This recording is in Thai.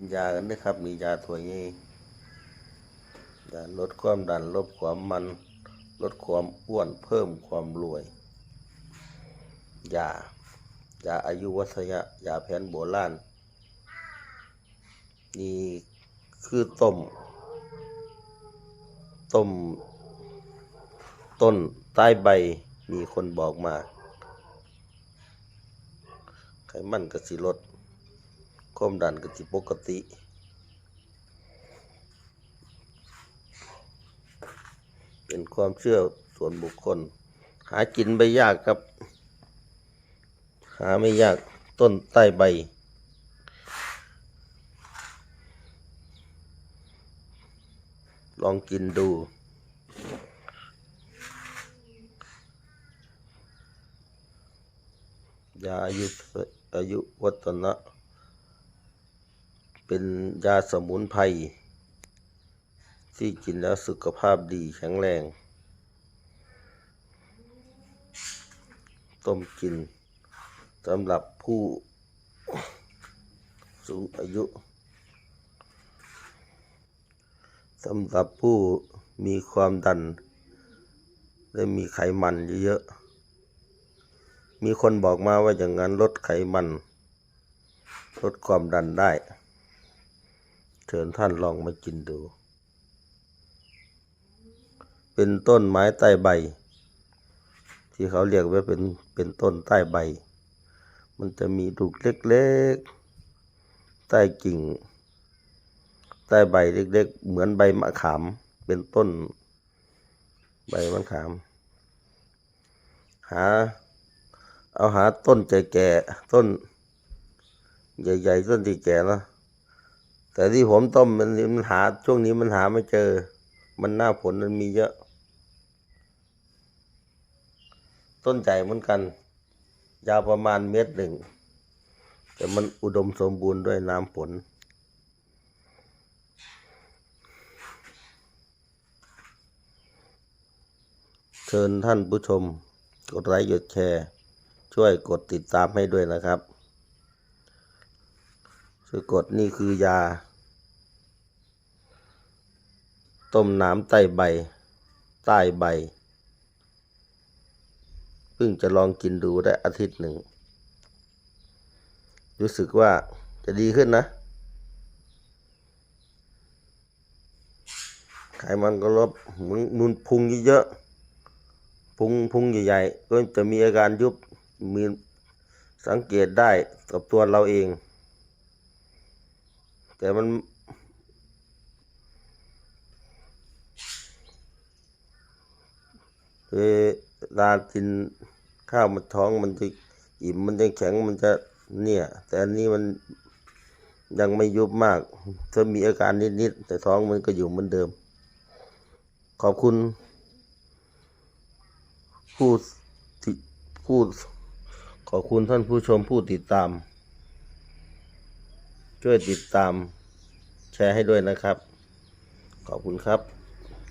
นยากันนะครับ มียาตัวนี้ยาลดความดันลดความมัน ลดความอ้วนเพิ่มความรวย ยายาอายุวัฒยะยาแผนโบราณนี่คือต้ม ต้ม ต้นใต้ใบมีคนบอกมา ไขมันก็สิลด ความดันก็สิปกติ เป็นความเชื่อส่วนบุคคล หากินไม่ยากครับ หาไม่ยากต้นใต้ใบ ลองกินดูยาอายุอายุวัฒนะ เป็นยาสมุนไพรที่กินแล้วสุขภาพดีแข็งแรง ต้มกินสำหรับผู้สูงอายุสำหรับผู้มีความดัน และมีไขมันเยอะๆมีคนบอกมาว่าอย่างนั้นลดไขมัน ลดความดันได้ เชิญท่านลองมากินดู เป็นต้นไม้ใต้ใบ ที่เขาเรียกว่าเป็นเป็นต้นใต้ใบ มันจะมีลูกเล็กๆ ใต้กิ่ง ใต้ใบเล็กๆ เหมือนใบมะขาม เป็นต้น ใบมะขาม หา เอาหาต้นแก่ๆต้น ใหญ่ๆต้นที่แก่เนอะ แต่ที่ผมต้มมันมันหาช่วงนี้มันหาไม่เจอ มันหน้าผลมันมีเยอะ ต้นใหญ่เหมือนกัน ยาวประมาณเมตรหนึ่ง แต่มันอุดมสมบูรณ์ด้วยน้ำฝนเชิญท่านผู้ชม กดไลค์กดแชร์ ช่วยกดติดตามให้ด้วยนะครับช่วยกดนี่คือยา ต้มน้ำใต้ใบ ใต้ใบ เพิ่งจะลองกินดูได้อาทิตย์หนึ่ง รู้สึกว่าจะดีขึ้นนะไขมันก็ลดมึงมุนพุงเยอะๆพุงพุงใหญ่ๆก็จะมีอาการยุบมีสังเกตได้กับตัวเราเอง แต่มัน เวลากินข้าวมันท้องมันจะอิ่มมันจะแข็งมันจะเนี่ย แต่อันนี้มันยังไม่ยุบมากถ้ามีอาการนิดๆแต่ท้องมันก็อยู่เหมือนเดิม ขอบคุณ ผู้ที่ผู้ขอบคุณท่านผู้ชมผู้ติดตาม ช่วยติดตาม แชร์ให้ด้วยนะครับ ขอบคุณครับ